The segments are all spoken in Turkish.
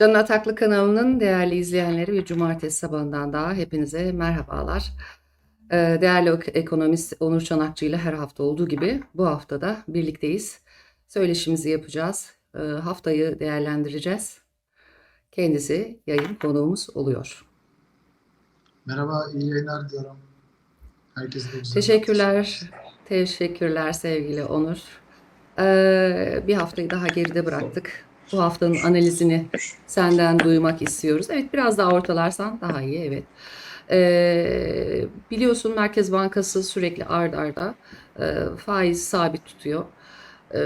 Can Ataklı kanalının değerli izleyenleri bir cumartesi sabahından daha hepinize merhabalar. Ee, Değerli ek- ekonomist Onur Çanakçı ile her hafta olduğu gibi bu hafta da birlikteyiz. Söyleşimizi yapacağız. Ee, Haftayı değerlendireceğiz. Kendisi yayın konuğumuz oluyor. Merhaba, iyi yayınlar diyorum. Herkese güzel Teşekkürler. Teşekkürler sevgili Onur. Ee, bir haftayı daha geride bıraktık. Bu haftanın analizini senden duymak istiyoruz. Evet biraz daha ortalarsan daha iyi evet. Ee, biliyorsun Merkez Bankası sürekli ard arda e, faiz sabit tutuyor. Ee,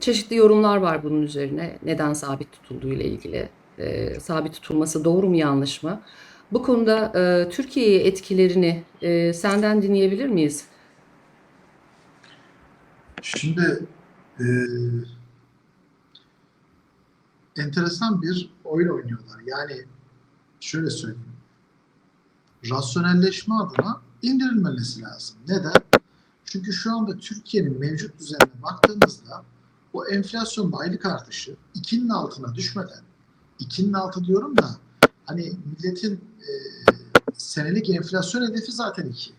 çeşitli yorumlar var bunun üzerine. Neden sabit tutulduğu ile ilgili. Ee, sabit tutulması doğru mu yanlış mı? Bu konuda e, Türkiye'ye etkilerini e, senden dinleyebilir miyiz? Şimdi e, enteresan bir oyun oynuyorlar. Yani şöyle söyleyeyim. Rasyonelleşme adına indirilmesi lazım. Neden? Çünkü şu anda Türkiye'nin mevcut düzenine baktığımızda o enflasyonun aylık artışı 2'nin altına düşmeden 2'nin altı diyorum da hani milletin e, senelik enflasyon hedefi zaten 2.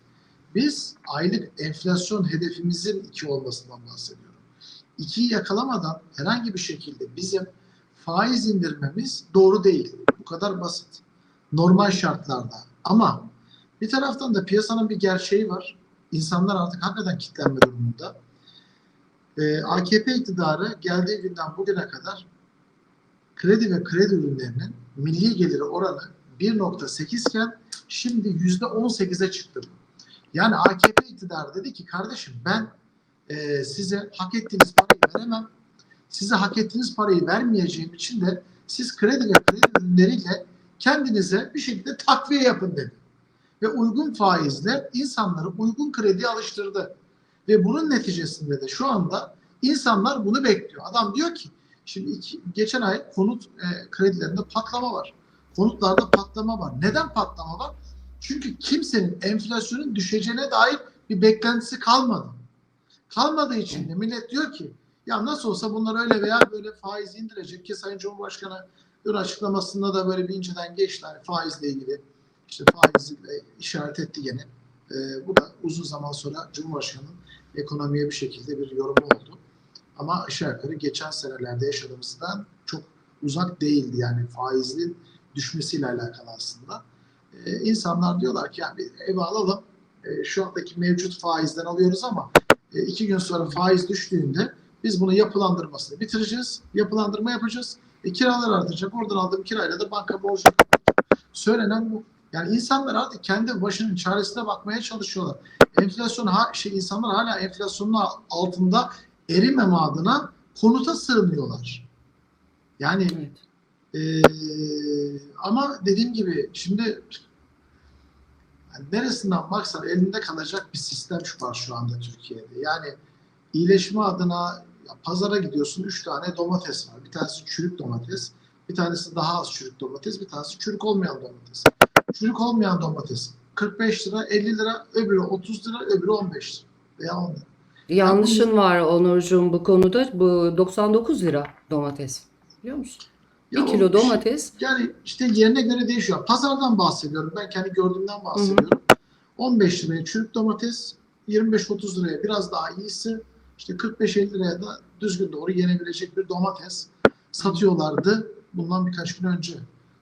Biz aylık enflasyon hedefimizin 2 olmasından bahsediyorum. 2'yi yakalamadan herhangi bir şekilde bizim faiz indirmemiz doğru değil. Bu kadar basit. Normal şartlarda. Ama bir taraftan da piyasanın bir gerçeği var. İnsanlar artık hakikaten kitlenme durumunda. Ee, AKP iktidarı geldiği günden bugüne kadar kredi ve kredi ürünlerinin milli geliri oranı 1.8 iken şimdi %18'e çıktı. Yani AKP iktidarı dedi ki kardeşim ben e, size hak ettiğiniz parayı veremem. Size hak ettiğiniz parayı vermeyeceğim için de siz kredi ve kredi ürünleriyle kendinize bir şekilde takviye yapın dedi. Ve uygun faizle insanları uygun krediye alıştırdı. Ve bunun neticesinde de şu anda insanlar bunu bekliyor. Adam diyor ki şimdi iki, geçen ay konut e, kredilerinde patlama var. Konutlarda patlama var. Neden patlama var? Çünkü kimsenin enflasyonun düşeceğine dair bir beklentisi kalmadı. Kalmadığı için de millet diyor ki ya nasıl olsa bunlar öyle veya böyle faiz indirecek ki Sayın Cumhurbaşkanı dün açıklamasında da böyle bir inceden geçti hani faizle ilgili işte faizi işaret etti gene. Ee, bu da uzun zaman sonra Cumhurbaşkanı'nın ekonomiye bir şekilde bir yorumu oldu. Ama aşağı yukarı geçen senelerde yaşadığımızdan çok uzak değildi yani faizin düşmesiyle alakalı aslında. Ee, insanlar diyorlar ki yani ev alalım e, şu andaki mevcut faizden alıyoruz ama e, iki gün sonra faiz düştüğünde biz bunu yapılandırmasını bitireceğiz. Yapılandırma yapacağız. E, kiralar artacak. Oradan aldığım kirayla da banka borcu Söylenen bu. Yani insanlar artık kendi başının çaresine bakmaya çalışıyorlar. Enflasyon ha, şey insanlar hala enflasyonun altında erimeme adına konuta sığınıyorlar. Yani Evet. ee, ama dediğim gibi şimdi yani neresinden baksan elinde kalacak bir sistem şu var şu anda Türkiye'de. Yani iyileşme adına ya pazara gidiyorsun 3 tane domates var. Bir tanesi çürük domates, bir tanesi daha az çürük domates, bir tanesi çürük olmayan domates. Çürük olmayan domates 45 lira, 50 lira, öbürü 30 lira, öbürü 15 lira veya 10 lira. Yanlışın var Onurcuğum bu konuda. Bu 99 lira domates. Biliyor musun? Ya Bir o kilo şey- domates Yani işte yerine göre değişiyor. Pazardan bahsediyorum. Ben kendi gördüğümden bahsediyorum. 15 liraya çürük domates, 25-30 liraya biraz daha iyisi, işte 45-50 liraya da düzgün doğru yenebilecek bir domates satıyorlardı bundan birkaç gün önce.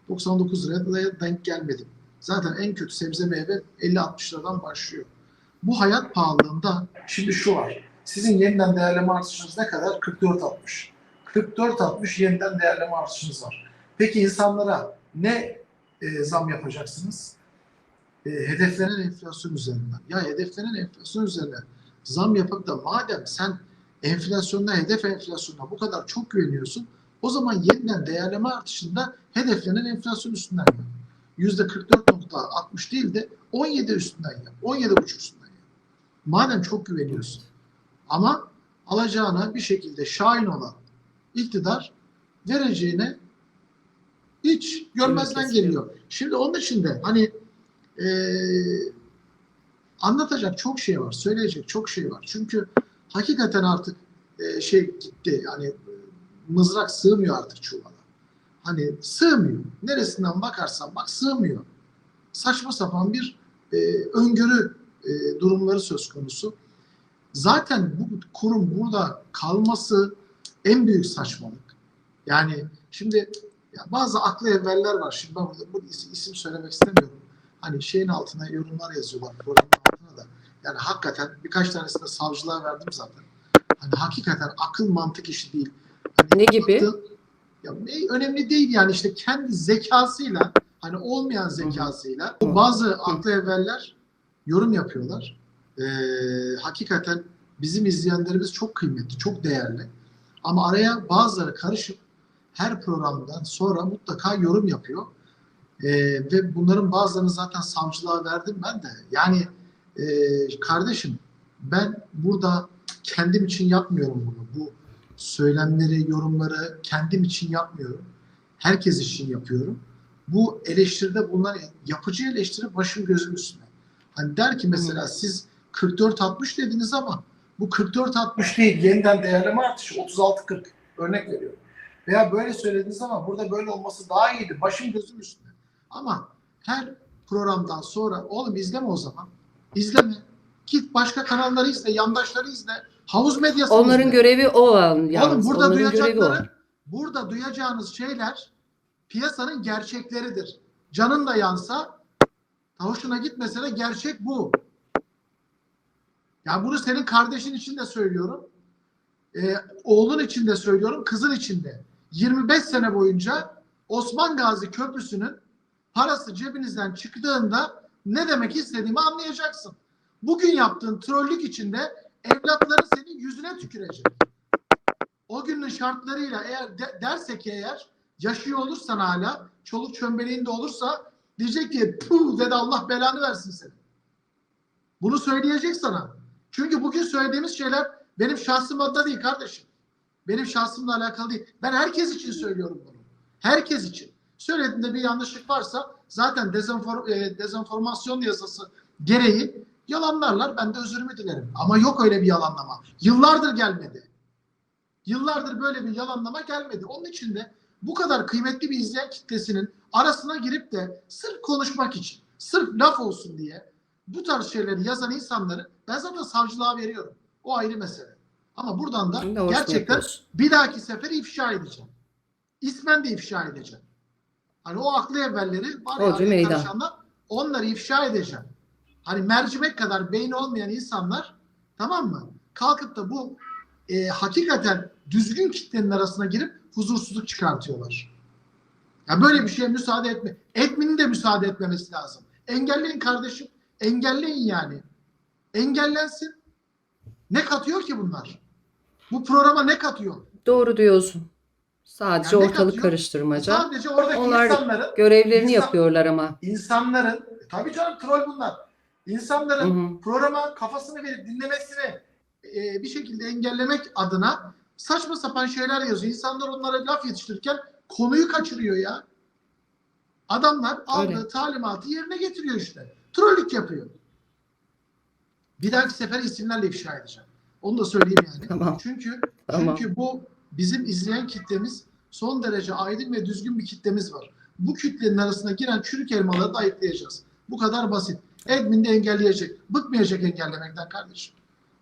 99 liraya denk gelmedim. Zaten en kötü sebze meyve 50-60 liradan başlıyor. Bu hayat pahalılığında şimdi şu var. Sizin yeniden değerleme artışınız ne kadar? 44-60. 44-60 yeniden değerleme artışınız var. Peki insanlara ne e, zam yapacaksınız? E, hedeflenen enflasyon üzerinden. Ya hedeflenen enflasyon üzerine zam yapıp da madem sen enflasyonda, hedef enflasyonuna bu kadar çok güveniyorsun, o zaman yeniden değerleme artışında hedeflenen enflasyon üstünden yap. %44.60 değil de 17 üstünden yap. 17.5 üstünden yap. Madem çok güveniyorsun. Ama alacağına bir şekilde şahin olan iktidar vereceğine hiç görmezden geliyor. Şimdi onun için de hani eee, anlatacak çok şey var, söyleyecek çok şey var. Çünkü hakikaten artık eee, şey gitti yani mızrak sığmıyor artık çuvala. hani sığmıyor. Neresinden bakarsan bak sığmıyor. Saçma sapan bir e, öngörü e, durumları söz konusu. Zaten bu kurum burada kalması en büyük saçmalık. Yani şimdi ya bazı aklı evveller var. Şimdi ben burada bu is- isim söylemek istemiyorum. Hani şeyin altına yorumlar yazıyorlar programın altına da. Yani hakikaten birkaç tanesini de savcılığa verdim zaten. Hani hakikaten akıl mantık işi değil. Hani Ne gibi? baktığın- ya ne önemli değil yani işte kendi zekasıyla hani olmayan zekasıyla Hı. bazı aklı evveller yorum yapıyorlar. Ee, hakikaten bizim izleyenlerimiz çok kıymetli, çok değerli. Ama araya bazıları karışıp her programdan sonra mutlaka yorum yapıyor. Ee, ve bunların bazılarını zaten savcılığa verdim ben de. Yani e, kardeşim ben burada kendim için yapmıyorum bunu. Bu söylemleri, yorumları kendim için yapmıyorum. Herkes için yapıyorum. Bu eleştiride bulunan yapıcı eleştiri başım gözüm üstüne. Hani der ki mesela siz 44-60 dediniz ama bu 44-60 değil yeniden değerleme artışı 36-40 örnek veriyorum. Veya böyle söylediniz ama burada böyle olması daha iyiydi. Başım gözüm üstüne. Ama her programdan sonra oğlum izleme o zaman. İzleme. Git başka kanalları izle, yandaşları izle. Havuz medyasını Onların izle. görevi o yalnız. Oğlum burada Onların duyacakları, burada duyacağınız şeyler piyasanın gerçekleridir. Canın da yansa, hoşuna gitmese de gerçek bu. Ya bunu senin kardeşin için de söylüyorum. Ee, oğlun için de söylüyorum, kızın için de. 25 sene boyunca Osman Gazi Köprüsü'nün parası cebinizden çıktığında ne demek istediğimi anlayacaksın. Bugün yaptığın trollük içinde evlatların senin yüzüne tükürecek. O günün şartlarıyla eğer de, derse ki eğer yaşıyor olursan hala çoluk çömbeleğinde olursa diyecek ki puh dedi Allah belanı versin seni. Bunu söyleyecek sana. Çünkü bugün söylediğimiz şeyler benim şahsım adına değil kardeşim. Benim şahsımla alakalı değil. Ben herkes için söylüyorum bunu. Herkes için. Söylediğinde bir yanlışlık varsa zaten dezenfor, e, dezenformasyon yasası gereği yalanlarlar. Ben de özürümü dilerim. Ama yok öyle bir yalanlama. Yıllardır gelmedi. Yıllardır böyle bir yalanlama gelmedi. Onun için de bu kadar kıymetli bir izleyen kitlesinin arasına girip de sırf konuşmak için, sırf laf olsun diye bu tarz şeyleri yazan insanları ben zaten savcılığa veriyorum. O ayrı mesele. Ama buradan da gerçekten bir dahaki sefer ifşa edeceğim. İsmen de ifşa edeceğim. Hani o aklı evvelleri var ya karışanlar, onları ifşa edeceğim. Hani mercimek kadar beyni olmayan insanlar tamam mı? Kalkıp da bu e, hakikaten düzgün kitlenin arasına girip huzursuzluk çıkartıyorlar. Ya böyle bir şeye müsaade etme. Etminin de müsaade etmemesi lazım. Engelleyin kardeşim. Engelleyin yani. Engellensin. Ne katıyor ki bunlar? Bu programa ne katıyor? Doğru diyorsun. Sadece Yani ortalık katıyor? karıştırmaca. Sadece oradaki Onlar insanların Görevlerini İnsan- yapıyorlar ama. insanların e, tabii canım troll bunlar. İnsanların Hı hı. programa kafasını verip dinlemesini e, bir şekilde engellemek adına saçma sapan şeyler yazıyor. İnsanlar onlara laf yetiştirirken konuyu kaçırıyor ya. Adamlar aldığı Öyle. talimatı yerine getiriyor işte. Trollük yapıyor. Bir dahaki sefer isimlerle ifşa edeceğim. Onu da söyleyeyim yani. Tamam. Çünkü Tamam. çünkü bu bizim izleyen kitlemiz son derece aydın ve düzgün bir kitlemiz var. Bu kitlenin arasına giren çürük elmaları da ayıklayacağız. Bu kadar basit. Admin de engelleyecek. Bıkmayacak engellemekten kardeşim.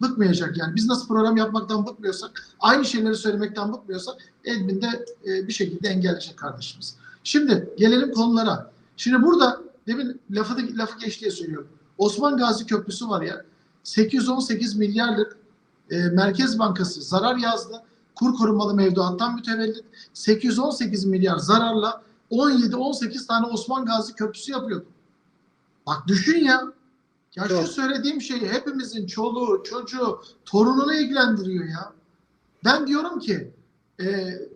Bıkmayacak yani. Biz nasıl program yapmaktan bıkmıyorsak, aynı şeyleri söylemekten bıkmıyorsak admin de e, bir şekilde engelleyecek kardeşimiz. Şimdi gelelim konulara. Şimdi burada demin lafı, da, lafı geç diye söylüyorum. Osman Gazi Köprüsü var ya 818 milyarlık e, Merkez Bankası zarar yazdı. Kur korumalı mevduattan mütevellit 818 milyar zararla 17-18 tane Osman Gazi Köprüsü yapıyordu. Bak düşün ya. Ya Doğru. şu söylediğim şey hepimizin çoluğu, çocuğu, torununu ilgilendiriyor ya. Ben diyorum ki e,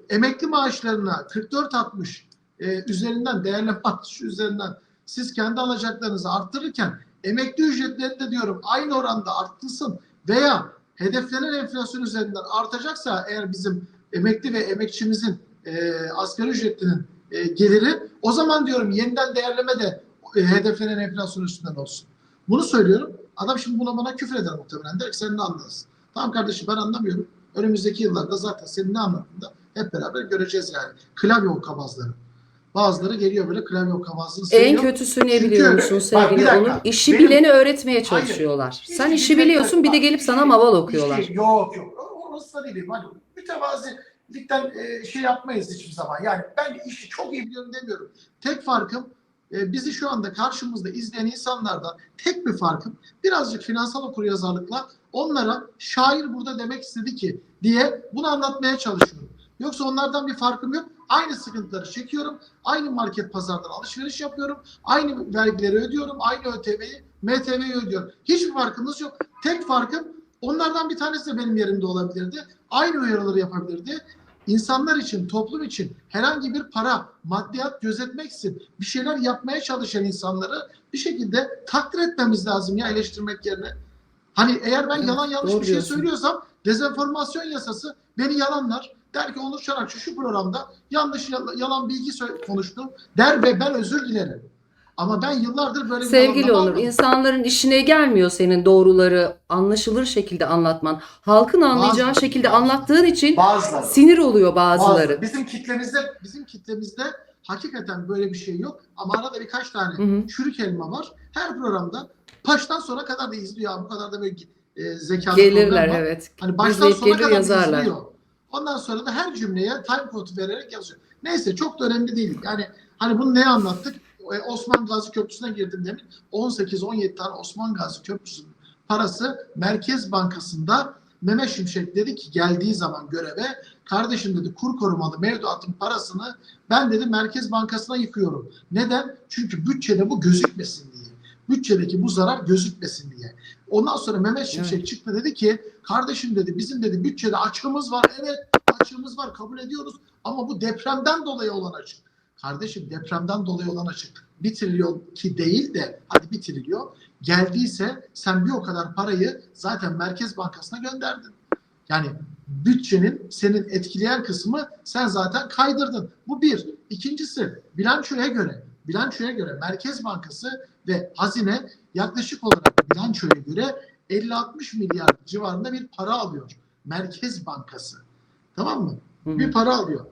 emekli maaşlarına 44-60 e, üzerinden değerleme artışı üzerinden siz kendi alacaklarınızı arttırırken emekli ücretlerini de diyorum aynı oranda arttırsın veya hedeflenen enflasyon üzerinden artacaksa eğer bizim emekli ve emekçimizin e, asgari ücretlinin e, geliri o zaman diyorum yeniden değerleme de e, hedeflenen enflasyon üstünden olsun. Bunu söylüyorum. Adam şimdi buna bana küfür eder muhtemelen. Der ki sen ne anlarsın? Tamam kardeşim ben anlamıyorum. Önümüzdeki yıllarda zaten senin ne anlattığını da Hep beraber göreceğiz yani. Klavye okkabazları. Bazıları geliyor böyle klavye En seviyor. kötüsü ne biliyor musun Bak, sevgili dakika. Onur? İşi Benim- bileni öğretmeye Hayır. çalışıyorlar. İşi Sen işi bileni- biliyorsun bir de Bak, gelip işi- sana maval okuyorlar. işi- yok yok. Orası da değil. Hani mütevazilikten e, şey yapmayız hiçbir zaman. Yani ben işi çok iyi biliyorum demiyorum. Tek farkım e, bizi şu anda karşımızda izleyen insanlardan tek bir farkım birazcık finansal okuryazarlıkla onlara şair burada demek istedi ki diye bunu anlatmaya çalışıyorum. Yoksa onlardan bir farkım yok. Aynı sıkıntıları çekiyorum. Aynı market pazardan alışveriş yapıyorum. Aynı vergileri ödüyorum. Aynı ÖTV'yi, MTV'yi ödüyorum. Hiçbir farkımız yok. Tek farkım onlardan bir tanesi de benim yerimde olabilirdi. Aynı uyarıları yapabilirdi. İnsanlar için, toplum için herhangi bir para, maddiyat gözetmeksizin bir şeyler yapmaya çalışan insanları bir şekilde takdir etmemiz lazım ya eleştirmek yerine. Hani eğer ben Evet, yalan yanlış bir şey diyorsun. söylüyorsam dezenformasyon yasası beni yalanlar. Der ki Onur Çanakçı şu programda yanlış yal- yalan bilgi konuştum der ve ben özür dilerim. Ama ben yıllardır böyle bir Sevgili Onur, almadım. insanların işine gelmiyor senin doğruları anlaşılır şekilde anlatman. Halkın anlayacağı Bazıları- şekilde anlattığın için Bazıları. sinir oluyor bazıları. Bazıları. Bizim kitlemizde bizim kitlemizde hakikaten böyle bir şey yok. Ama arada birkaç tane Hı hı. çürük elma var. Her programda baştan sona kadar da izliyor. Bu kadar da böyle e, zekalı Gelirler evet. Hani baştan sona kadar da yazarlar. izliyor. Ondan sonra da her cümleye time kodu vererek yazıyor. Neyse çok da önemli değil. Yani hani bunu neye anlattık? E, Osman Gazi Köprüsü'ne girdim demin. 18-17 tane Osman Gazi Köprüsü'nün parası Merkez Bankası'nda Mehmet Şimşek dedi ki geldiği zaman göreve kardeşim dedi kur korumalı mevduatın parasını ben dedi Merkez Bankası'na yıkıyorum. Neden? Çünkü bütçede bu gözükmesin diye. Bütçedeki bu zarar gözükmesin diye. Ondan sonra Mehmet Şimşek çıktı dedi ki kardeşim dedi bizim dedi bütçede açığımız var. Evet açığımız var kabul ediyoruz ama bu depremden dolayı olan açık. Kardeşim depremden dolayı olan açık bir trilyon ki değil de hadi bir trilyon geldiyse sen bir o kadar parayı zaten Merkez Bankası'na gönderdin. Yani bütçenin senin etkileyen kısmı sen zaten kaydırdın. Bu bir. İkincisi bilançoya göre bilançoya göre Merkez Bankası ve hazine yaklaşık olarak bilançoya göre 50-60 milyar civarında bir para alıyor. Merkez Bankası. Tamam mı? Hı hı. Bir para alıyor.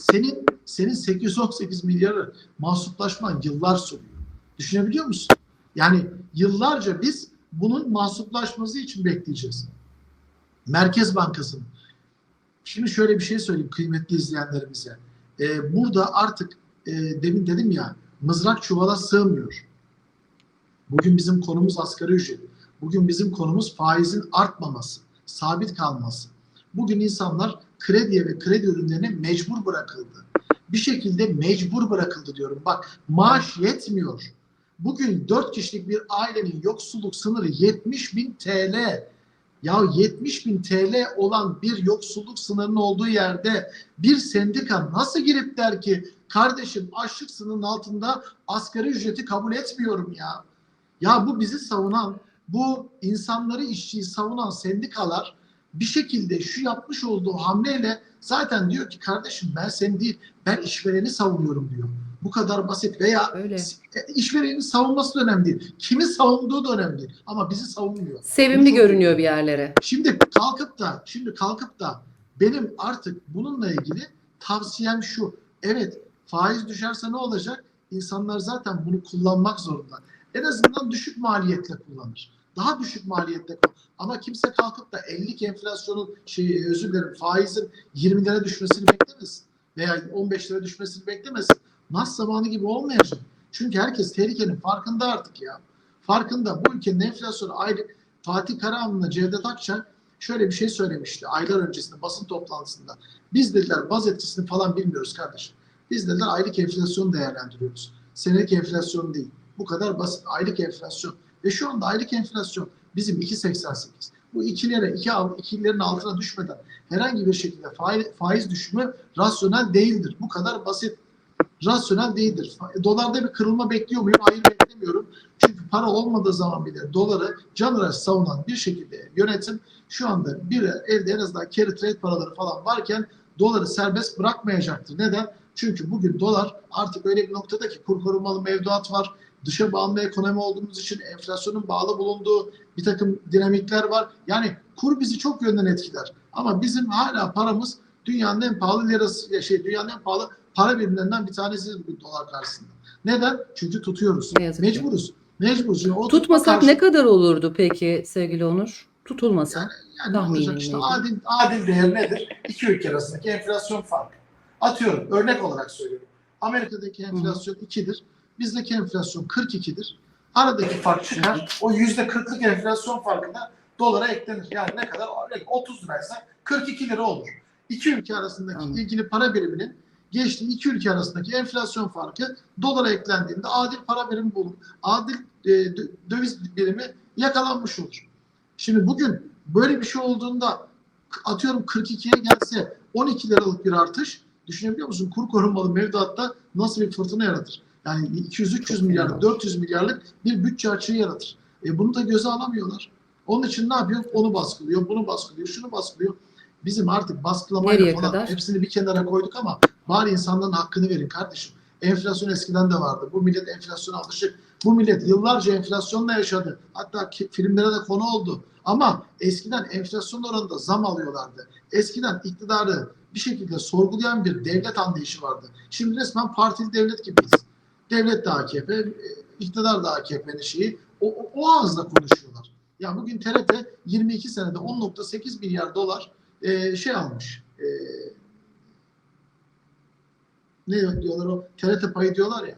Senin senin 818 milyarı mahsuplaşman yıllar sürüyor. Düşünebiliyor musun? Yani yıllarca biz bunun mahsuplaşması için bekleyeceğiz. Merkez Bankası'nın. Şimdi şöyle bir şey söyleyeyim kıymetli izleyenlerimize. Ee, burada artık e, demin dedim ya mızrak çuvala sığmıyor. Bugün bizim konumuz asgari ücret. Bugün bizim konumuz faizin artmaması, sabit kalması. Bugün insanlar krediye ve kredi ürünlerine mecbur bırakıldı. Bir şekilde mecbur bırakıldı diyorum. Bak maaş yetmiyor. Bugün 4 kişilik bir ailenin yoksulluk sınırı 70 bin TL. Ya 70 bin TL olan bir yoksulluk sınırının olduğu yerde bir sendika nasıl girip der ki kardeşim açlık sınırının altında asgari ücreti kabul etmiyorum ya. Ya bu bizi savunan, bu insanları işçiyi savunan sendikalar bir şekilde şu yapmış olduğu hamleyle zaten diyor ki kardeşim ben seni değil ben işvereni savunuyorum diyor. Bu kadar basit veya Öyle. işverenin savunması da önemli değil. Kimi savunduğu da önemli değil. Ama bizi savunmuyor. Sevimli çok- görünüyor bir yerlere. Şimdi kalkıp da şimdi kalkıp da benim artık bununla ilgili tavsiyem şu. Evet faiz düşerse ne olacak? İnsanlar zaten bunu kullanmak zorunda. En azından düşük maliyetle kullanır. Daha düşük maliyetle kullanır. Ama kimse kalkıp da 50'lik enflasyonun şey özür dilerim faizin 20 lira düşmesini beklemesin. Veya 15 lira düşmesini beklemesin. Nas zamanı gibi olmayacak. Çünkü herkes tehlikenin farkında artık ya. Farkında bu ülkenin enflasyonu aylık Fatih Karahan'la Cevdet Akçay şöyle bir şey söylemişti aylar öncesinde basın toplantısında. Biz dediler baz etkisini falan bilmiyoruz kardeşim. Biz dediler aylık enflasyonu değerlendiriyoruz. Senelik enflasyon değil. Bu kadar basit. Aylık enflasyon. Ve şu anda aylık enflasyon bizim 2.88. Bu ikilere, iki, ikilerin altına düşmeden herhangi bir şekilde faiz, faiz düşümü rasyonel değildir. Bu kadar basit. Rasyonel değildir. Dolarda bir kırılma bekliyor muyum? Hayır beklemiyorum. Çünkü para olmadığı zaman bile doları canıraş savunan bir şekilde yönetim şu anda bir elde en azından carry trade paraları falan varken doları serbest bırakmayacaktır. Neden? Çünkü bugün dolar artık öyle bir noktada ki kur korumalı mevduat var. Dışa bağımlı ekonomi olduğumuz için enflasyonun bağlı bulunduğu bir takım dinamikler var. Yani kur bizi çok yönden etkiler. Ama bizim hala paramız dünyanın en pahalı lirası, şey dünyanın en pahalı para birimlerinden bir tanesi bugün dolar karşısında. Neden? Çünkü tutuyoruz. Ne yazık ki. Mecburuz. Mecburuz. Şimdi o tutma Tutmasak karşı- ne kadar olurdu peki sevgili Onur? Tutulmasa. Yani, yani Tahminin işte neydi? adil, adil değer nedir? İki ülke arasındaki enflasyon farkı. Atıyorum örnek olarak söylüyorum. Amerika'daki enflasyon 2'dir. Bizdeki enflasyon 42'dir. Aradaki fark çıkar. O yüzde 40'lık enflasyon farkına dolara eklenir. Yani ne kadar? Örnek 30 liraysa 42 lira olur. İki ülke arasındaki Anladım. ilgili para biriminin geçtiği iki ülke arasındaki enflasyon farkı dolara eklendiğinde adil para birimi bulunur. Adil e, dö- döviz birimi yakalanmış olur. Şimdi bugün böyle bir şey olduğunda atıyorum 42'ye gelse 12 liralık bir artış düşünebiliyor musun? Kur korumalı mevduatta nasıl bir fırtına yaratır? Yani 200-300 Çok milyar, fena. 400 milyarlık bir bütçe açığı yaratır. E bunu da göze alamıyorlar. Onun için ne yapıyor? Onu baskılıyor, bunu baskılıyor, şunu baskılıyor. Bizim artık baskılamayla Nereye falan kadar? hepsini bir kenara koyduk ama bari insanların hakkını verin kardeşim. Enflasyon eskiden de vardı. Bu millet enflasyon alışık. Bu millet yıllarca enflasyonla yaşadı. Hatta ki- filmlere de konu oldu. Ama eskiden enflasyon oranında zam alıyorlardı. Eskiden iktidarı bir şekilde sorgulayan bir devlet anlayışı vardı. Şimdi resmen partili devlet gibiyiz. Devlet de AKP, e, iktidar da AKP'nin şeyi. O, o, o ağızla konuşuyorlar. Ya bugün TRT 22 senede 10.8 milyar dolar e, şey almış. E, ne diyorlar o? TRT payı diyorlar ya.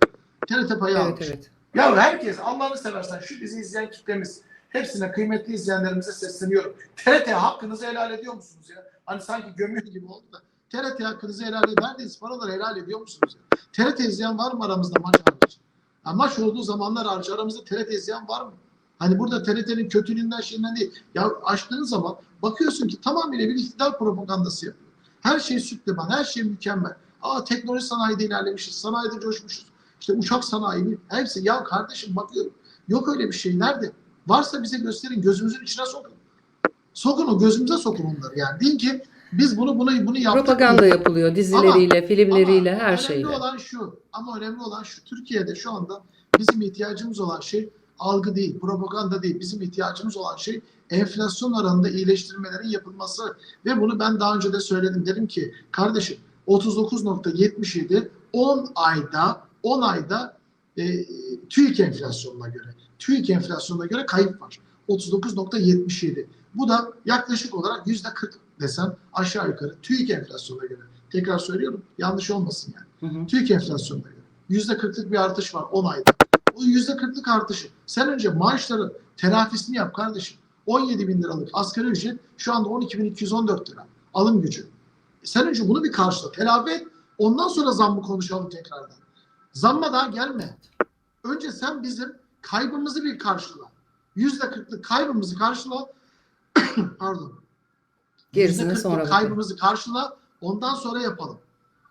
TRT payı Evet almış. evet. Ya herkes Allah'ını seversen şu bizi izleyen kitlemiz hepsine kıymetli izleyenlerimize sesleniyorum. TRT hakkınızı helal ediyor musunuz ya? Hani sanki gömüyor gibi oldu da. TRT hakkınızı helal. Verdiğiniz paraları helal ediyor musunuz? Ya? TRT izleyen var mı aramızda maç hariç? Ya maç olduğu zamanlar hariç aramızda TRT izleyen var mı? Hani burada TRT'nin kötülüğünden şeyinden değil. Ya açtığın zaman bakıyorsun ki tamamıyla bir iktidar propagandası yapıyor. Her şey süt liman, her şey mükemmel. Aa teknoloji sanayide ilerlemişiz, sanayide coşmuşuz. İşte uçak sanayi, hepsi. Ya kardeşim bakıyorum. Yok öyle bir şey. Nerede? Varsa bize gösterin. Gözümüzün içine sokun. Sokun o gözümüze sokun onları yani. Deyin ki biz bunu bunu bunu yaptık. Propaganda yapılıyor dizileriyle, filmleriyle, Ama her önemli şeyle. olan şu. Ama önemli olan şu. Türkiye'de şu anda bizim ihtiyacımız olan şey algı değil, propaganda değil. Bizim ihtiyacımız olan şey enflasyon oranında iyileştirmelerin yapılması. Ve bunu ben daha önce de söyledim. Dedim ki kardeşim 39.77 10 ayda 10 ayda e, TÜİK enflasyonuna göre TÜİK enflasyonuna göre kayıp var. 39.77. Bu da yaklaşık olarak yüzde 40 desem aşağı yukarı TÜİK enflasyonuna göre. Tekrar söylüyorum yanlış olmasın yani. Hı hı. TÜİK enflasyonuna göre. Yüzde 40'lık bir artış var 10 ayda. O yüzde 40'lık artışı sen önce maaşların telafisini yap kardeşim. 17 bin liralık asgari ücret şu anda 12.214 lira alım gücü. Sen önce bunu bir karşıla. Telafi et. Ondan sonra zammı konuşalım tekrardan. Zamma daha gelme. Önce sen bizim kaybımızı bir karşıla. Yüzde kırklık kaybımızı karşıla. Pardon. Gerisini %40'lık sonra bakalım. kaybımızı karşıla. Ondan sonra yapalım.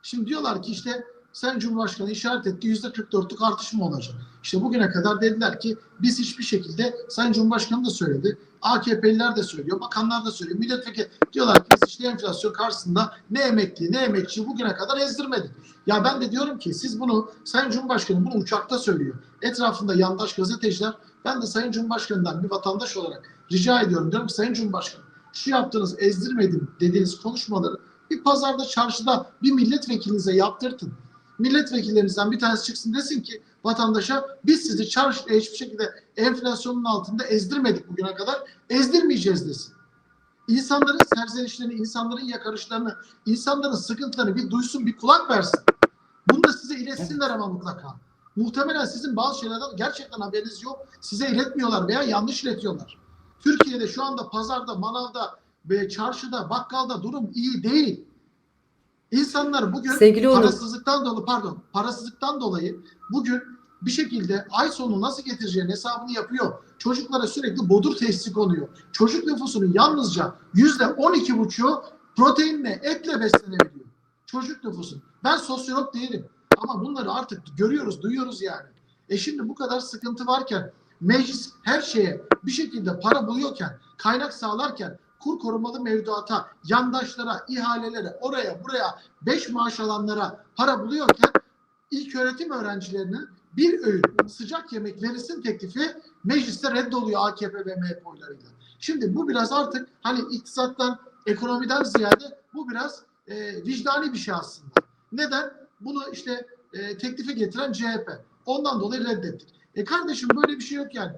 Şimdi diyorlar ki işte sen Cumhurbaşkanı işaret etti yüzde 44'lük artış mı olacak? İşte bugüne kadar dediler ki biz hiçbir şekilde Sayın Cumhurbaşkanı da söyledi. AKP'liler de söylüyor, bakanlar da söylüyor. Milletvekili diyorlar ki biz işte enflasyon karşısında ne emekli ne emekçi bugüne kadar ezdirmedik. Ya ben de diyorum ki siz bunu Sayın Cumhurbaşkanı bunu uçakta söylüyor. Etrafında yandaş gazeteciler ben de Sayın Cumhurbaşkanı'ndan bir vatandaş olarak rica ediyorum. Diyorum ki Sayın Cumhurbaşkanı şu yaptığınız ezdirmedim dediğiniz konuşmaları bir pazarda çarşıda bir milletvekilinize yaptırtın. Milletvekillerinizden bir tanesi çıksın desin ki vatandaşa biz sizi çarşıda hiçbir şekilde enflasyonun altında ezdirmedik bugüne kadar ezdirmeyeceğiz desin. İnsanların serzenişlerini, insanların yakarışlarını, insanların sıkıntılarını bir duysun, bir kulak versin. Bunu da size iletsinler ama mutlaka. Muhtemelen sizin bazı şeylerden gerçekten haberiniz yok. Size iletmiyorlar veya yanlış iletiyorlar. Türkiye'de şu anda pazarda, manavda ve çarşıda, bakkalda durum iyi değil. İnsanlar bugün Sevgili parasızlıktan dolayı pardon, parasızlıktan dolayı bugün bir şekilde ay sonu nasıl getireceğini hesabını yapıyor. Çocuklara sürekli bodur tesisi konuyor. Çocuk nüfusunun yalnızca yüzde on iki buçuğu proteinle, etle beslenebiliyor. Çocuk nüfusun. Ben sosyolog değilim. Ama bunları artık görüyoruz, duyuyoruz yani. E şimdi bu kadar sıkıntı varken meclis her şeye bir şekilde para buluyorken, kaynak sağlarken kur korumalı mevduata, yandaşlara, ihalelere, oraya buraya, beş maaş alanlara para buluyorken ilk öğretim öğrencilerinin bir öğün sıcak yemek verilsin teklifi mecliste reddoluyor AKP ve MHP oylarıyla. Şimdi bu biraz artık hani iktisattan, ekonomiden ziyade bu biraz e, vicdani bir şey aslında. Neden? Bunu işte e, teklife getiren CHP. Ondan dolayı reddettik. E kardeşim böyle bir şey yok yani.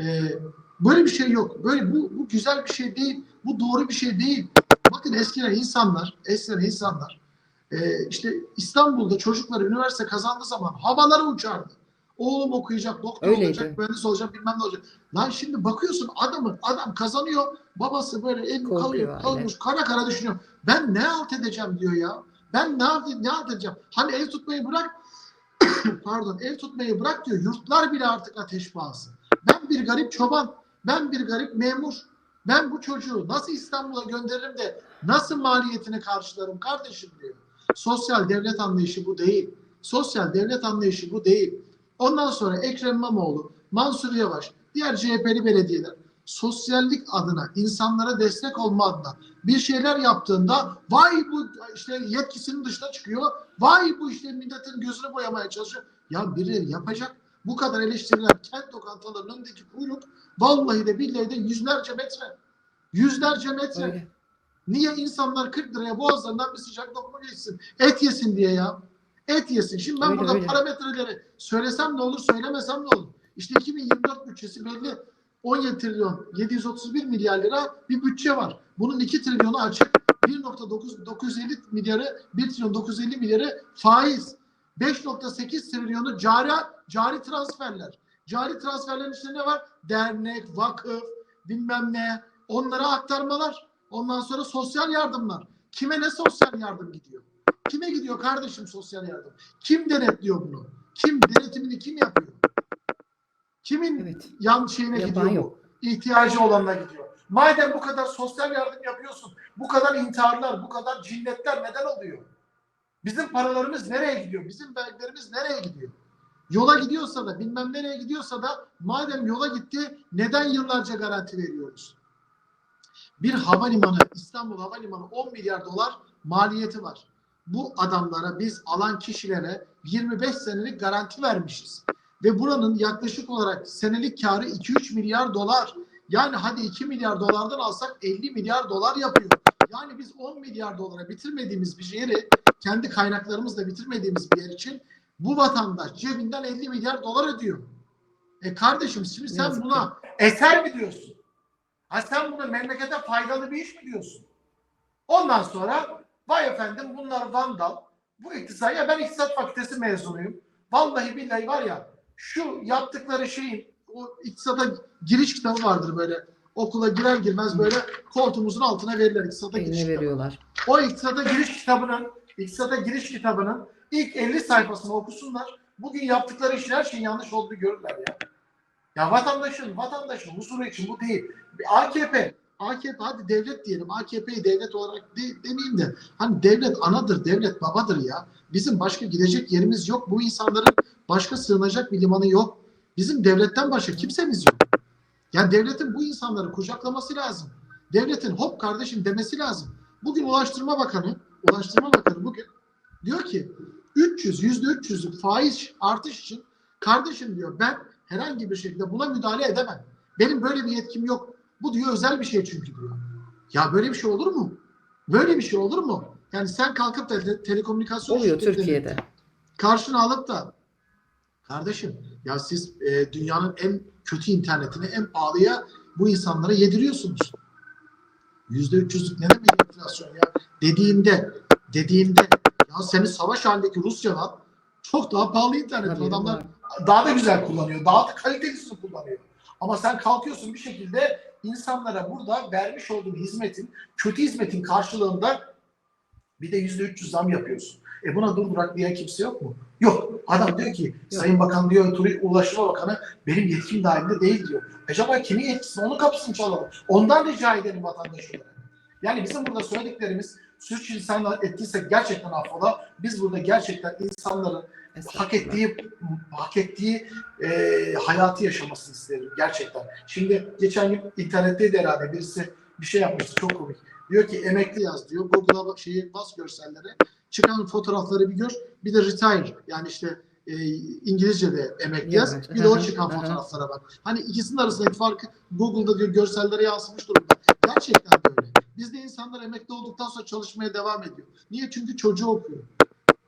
E, böyle bir şey yok. Böyle bu, bu güzel bir şey değil. Bu doğru bir şey değil. Bakın eskiden insanlar, eskiden insanlar e, işte İstanbul'da çocuklar üniversite kazandığı zaman havalara uçardı. Oğlum okuyacak, doktor Öyleydi. olacak, mühendis olacak, bilmem ne olacak. Lan şimdi bakıyorsun adamın adam kazanıyor. Babası böyle Korkuyor kalıyor, kalmış, kara kara düşünüyor. Ben ne alt edeceğim diyor ya. Ben ne alt, ne alt edeceğim? Hani ev tutmayı bırak, pardon ev tutmayı bırak diyor. Yurtlar bile artık ateş pahası. Ben bir garip çoban, ben bir garip memur. Ben bu çocuğu nasıl İstanbul'a gönderirim de nasıl maliyetini karşılarım kardeşim diyor. Sosyal devlet anlayışı bu değil. Sosyal devlet anlayışı bu değil. Ondan sonra Ekrem İmamoğlu, Mansur Yavaş, diğer CHP'li belediyeler sosyallik adına, insanlara destek olma adına bir şeyler yaptığında vay bu işte yetkisinin dışına çıkıyor. Vay bu işte milletin gözünü boyamaya çalışıyor. Ya birileri yapacak. Bu kadar eleştiriler kent lokantalarının önündeki kuyruk vallahi de billahi de yüzlerce metre. Yüzlerce metre. Öyle. Niye insanlar 40 liraya boğazlarından bir sıcak lokma geçsin? Et yesin diye ya. Et yesin. Şimdi ben Öyle, burada öyle. parametreleri söylesem ne olur, söylemesem ne olur? İşte 2024 bütçesi belli. 17 trilyon 731 milyar lira bir bütçe var. Bunun 2 trilyonu açık. 1.950 milyarı 1 trilyon 950 milyarı faiz. 5.8 trilyonu cari cari transferler. Cari transferlerin içinde ne var? Dernek, vakıf, bilmem ne. Onlara aktarmalar. Ondan sonra sosyal yardımlar. Kime ne sosyal yardım gidiyor? Kime gidiyor kardeşim sosyal yardım? Kim denetliyor bunu? Kim denetimini kim yapıyor? Kimin Evet. yan şeyine Yapan gidiyor yok. bu? İhtiyacı olanına gidiyor. Madem bu kadar sosyal yardım yapıyorsun, bu kadar intiharlar, bu kadar cinnetler neden oluyor? Bizim paralarımız nereye gidiyor? Bizim vergilerimiz nereye gidiyor? Yola gidiyorsa da bilmem nereye gidiyorsa da madem yola gitti neden yıllarca garanti veriyoruz? Bir havalimanı, İstanbul Havalimanı 10 milyar dolar maliyeti var. Bu adamlara biz alan kişilere 25 senelik garanti vermişiz. Ve buranın yaklaşık olarak senelik karı 2-3 milyar dolar. Yani hadi 2 milyar dolardan alsak 50 milyar dolar yapıyor. Yani biz 10 milyar dolara bitirmediğimiz bir yeri kendi kaynaklarımızla bitirmediğimiz bir yer için bu vatandaş cebinden 50 milyar dolar ödüyor. E kardeşim şimdi sen Yazık buna eser mi diyorsun? Ha sen buna memlekete faydalı bir iş mi diyorsun? Ondan sonra vay efendim bunlar vandal. Bu iktisat ya ben iktisat fakültesi mezunuyum. Vallahi billahi var ya şu yaptıkları şeyin o iktisada giriş kitabı vardır böyle. Okula girer girmez böyle koltuğumuzun altına verirler iktisada giriş Eline kitabı. veriyorlar. O iktisada giriş kitabının, iktisada giriş kitabının ilk 50 sayfasını okusunlar. Bugün yaptıkları işin her şeyin yanlış olduğunu görürler ya. Ya vatandaşın, vatandaşın huzuru için bu değil. AKP, AKP hadi devlet diyelim. AKP'yi devlet olarak de, demeyeyim de hani devlet anadır, devlet babadır ya. Bizim başka gidecek yerimiz yok. Bu insanların başka sığınacak bir limanı yok. Bizim devletten başka kimsemiz yok. Yani devletin bu insanları kucaklaması lazım. Devletin hop kardeşim demesi lazım. Bugün Ulaştırma Bakanı, Ulaştırma Bakanı bugün diyor ki 300, yüzde 300'lük faiz artış için kardeşim diyor ben herhangi bir şekilde buna müdahale edemem. Benim böyle bir yetkim yok. Bu diyor özel bir şey çünkü diyor. Ya böyle bir şey olur mu? Böyle bir şey olur mu? Yani sen kalkıp da te- telekomünikasyon Oluyor Türkiye'de. karşına alıp da kardeşim ya siz e, dünyanın en kötü internetini en pahalıya bu insanlara yediriyorsunuz. Yüzde üç yüzlük ne demek enflasyon ya? Dediğinde dediğinde ya senin savaş halindeki Rusya'dan çok daha pahalı internet. Adamlar daha da güzel kullanıyor. Daha da kalitelisini kullanıyor. Ama sen kalkıyorsun bir şekilde insanlara burada vermiş olduğun hizmetin, kötü hizmetin karşılığında bir de yüzde 300 zam yapıyorsun. E buna durdurak diyen kimse yok mu? Yok. Adam diyor ki Sayın Bakan diyor Turi- Ulaştırma Bakanı benim yetkim dahilinde değil diyor. Acaba kimin yetkisi? Onun kapısını çalalım. Ondan rica edelim vatandaş olarak. Yani bizim burada söylediklerimiz suç insanlar ettiysek gerçekten affola. Biz burada gerçekten insanların hak ettiği hak ettiği e, hayatı yaşamasını isterim gerçekten. Şimdi geçen gün internetteydi herhalde birisi bir şey yapmıştı çok komik. Diyor ki emekli yaz diyor. Google'a şeyi bas görsellere. Çıkan fotoğrafları bir gör. Bir de retire yani işte e, İngilizce'de emekli yaz. Evet. Bir de o çıkan fotoğraflara bak. Hani ikisinin arasındaki farkı Google'da diyor görsellere yansımış durumda. Gerçekten de öyle. Bizde insanlar emekli olduktan sonra çalışmaya devam ediyor. Niye? Çünkü çocuğu okuyor.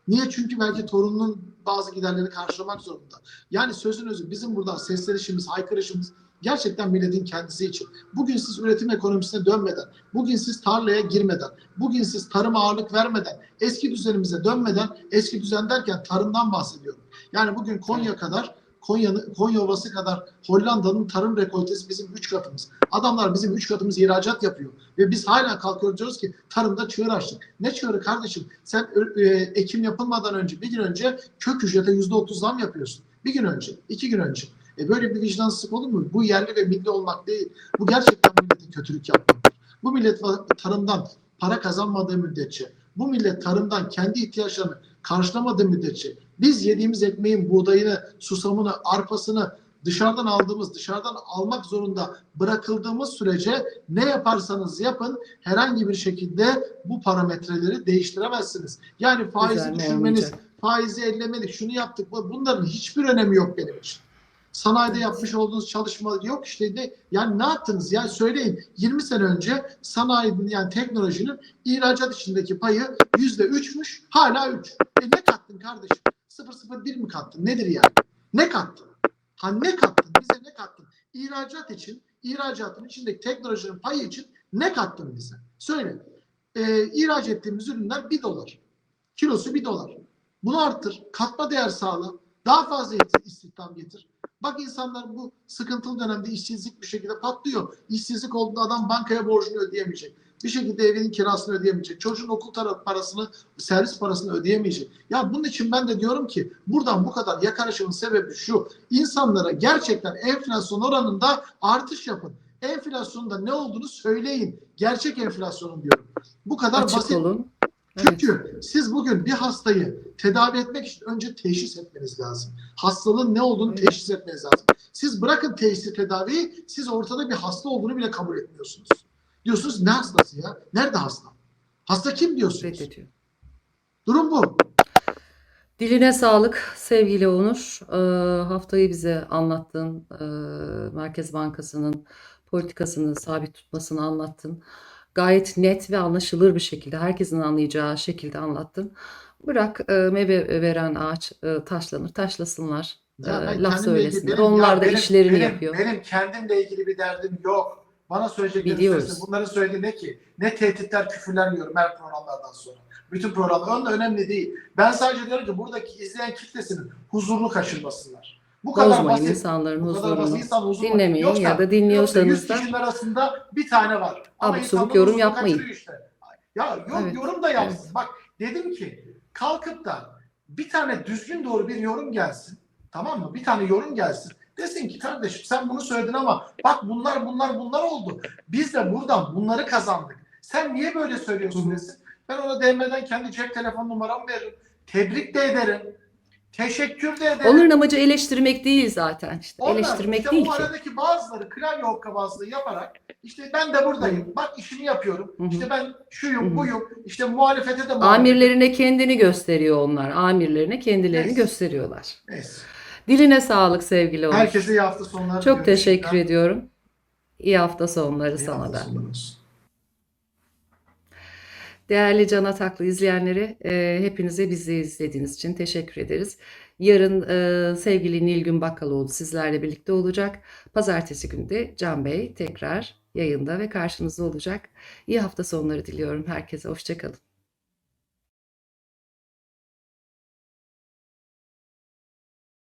Niye? Çünkü belki torununun bazı giderlerini karşılamak zorunda. Yani sözün özü bizim buradan seslenişimiz, haykırışımız gerçekten milletin kendisi için. Bugün siz üretim ekonomisine dönmeden, bugün siz tarlaya girmeden, bugün siz tarıma ağırlık vermeden, eski düzenimize dönmeden, eski düzen derken tarımdan bahsediyorum. Yani bugün Konya kadar, Konya'nın Konya Ovası kadar Hollanda'nın tarım rekoltesi bizim üç katımız. Adamlar bizim üç katımız ihracat yapıyor. Ve biz hala kalkıyoruz diyoruz ki tarımda çığır açtık. Ne çığırı kardeşim? Sen e, ekim yapılmadan önce, bir gün önce kök ücrete yüzde otuz zam yapıyorsun. Bir gün önce, iki gün önce. E böyle bir vicdansızlık olur mu? Bu yerli ve milli olmak değil. Bu gerçekten milletin kötülük yapmaktır. Bu millet tarımdan para kazanmadığı müddetçe, bu millet tarımdan kendi ihtiyaçlarını karşılamadığı müddetçe, biz yediğimiz ekmeğin buğdayını, susamını, arpasını dışarıdan aldığımız, dışarıdan almak zorunda bırakıldığımız sürece ne yaparsanız yapın herhangi bir şekilde bu parametreleri değiştiremezsiniz. Yani faizi Düzenli düşürmeniz, faizi ellemedik, şunu yaptık. bu- Bunların hiçbir önemi yok benim için. Sanayide yapmış olduğunuz çalışma yok işte de yani ne yaptınız ya söyleyin 20 sene önce sanayinin yani teknolojinin ihracat içindeki payı yüzde üçmüş hala 3. E ne kattın kardeşim? 001 mi kattın? Nedir yani? Ne kattın? Ha ne kattın? Bize ne kattın? İhracat için, ihracatın içindeki teknolojinin payı için ne kattın bize? Söyle. Ee, ihraç ettiğimiz ürünler 1 dolar. Kilosu 1 dolar. Bunu arttır. Katma değer sağla. Daha fazla istihdam getir. Bak insanlar bu sıkıntılı dönemde işsizlik bir şekilde patlıyor. İşsizlik olduğunda adam bankaya borcunu ödeyemeyecek. Bir şekilde evinin kirasını ödeyemeyecek. Çocuğun okul parasını, servis parasını ödeyemeyecek. Ya bunun için ben de diyorum ki buradan bu kadar yakarışımın sebebi şu. İnsanlara gerçekten enflasyon oranında artış yapın. Enflasyonda ne olduğunu söyleyin. Gerçek enflasyonun diyorum. Bu kadar Açık basit. olun. Çünkü siz bugün bir hastayı tedavi etmek için önce teşhis etmeniz lazım. Hastalığın ne olduğunu teşhis etmeniz lazım. Siz bırakın teşhis tedaviyi, siz ortada bir hasta olduğunu bile kabul etmiyorsunuz. Diyorsunuz ne hastası ya? Nerede hasta? Hasta kim diyorsunuz? Reddediyor. Durum bu. Diline sağlık sevgili Onur. Ee, haftayı bize anlattın. Ee, Merkez Bankası'nın politikasını sabit tutmasını anlattın. Gayet net ve anlaşılır bir şekilde, herkesin anlayacağı şekilde anlattın. Bırak e, meyve veren ağaç e, taşlanır, taşlasınlar. Ya Ee, ben laf kendimle ilgili- söylesinler. benim- Onlar ya da benim- işlerini benim- yapıyor. Benim kendimle ilgili bir derdim yok. Bana söyleyecekleri Biliyoruz. söylesin. Bunların söylediği ne ki? Ne tehditler, küfürler yiyorum her programlardan sonra. Bütün programlar. Onun da önemli değil. Ben sadece diyorum ki buradaki izleyen kitlesinin huzurunu kaçırmasınlar. Bu kadar Bozmayın basit. insanların Bu kadar huzurunu. basit insan. Dinlemeyin Yoksa- ya da dinliyorsanız 100 da kişinin arasında bir tane var. Ama Abuk yorum yapmayın. Işte. Ya yok Evet, yorum da yapsın. Bak dedim ki kalkıp da bir tane düzgün doğru bir yorum gelsin. Tamam mı? Bir tane yorum gelsin. Desin ki kardeşim sen bunu söyledin ama bak bunlar bunlar bunlar oldu. Biz de buradan bunları kazandık. Sen niye böyle söylüyorsun desin. Ben ona DM'den kendi cep telefon numaramı veririm. Tebrik de ederim. Teşekkür de ederim. onların amacı eleştirmek değil zaten. İşte Onlar eleştirmek işte değil o ki. aradaki bazıları klavye hokkabazlığı yaparak işte ben de buradayım. Bak işimi yapıyorum. Hı hı. İşte ben şuyum Hı buyum. İşte muhalefete de muhalefet. Amirlerine kendini gösteriyor onlar. Amirlerine kendilerini Neyse. gösteriyorlar. Neyse. Diline sağlık sevgili Onur. Herkese iyi hafta sonları Çok diliyorum teşekkür ediyorum. İyi hafta sonları İyi sana hafta da. sonları olsun. Değerli Can Ataklı izleyenleri, e, hepinize bizi izlediğiniz için teşekkür ederiz. Yarın e, sevgili Nilgün Bakkaloğlu sizlerle birlikte olacak. Pazartesi günü de Can Bey tekrar yayında ve karşınızda olacak. İyi hafta sonları diliyorum herkese. Hoşçakalın.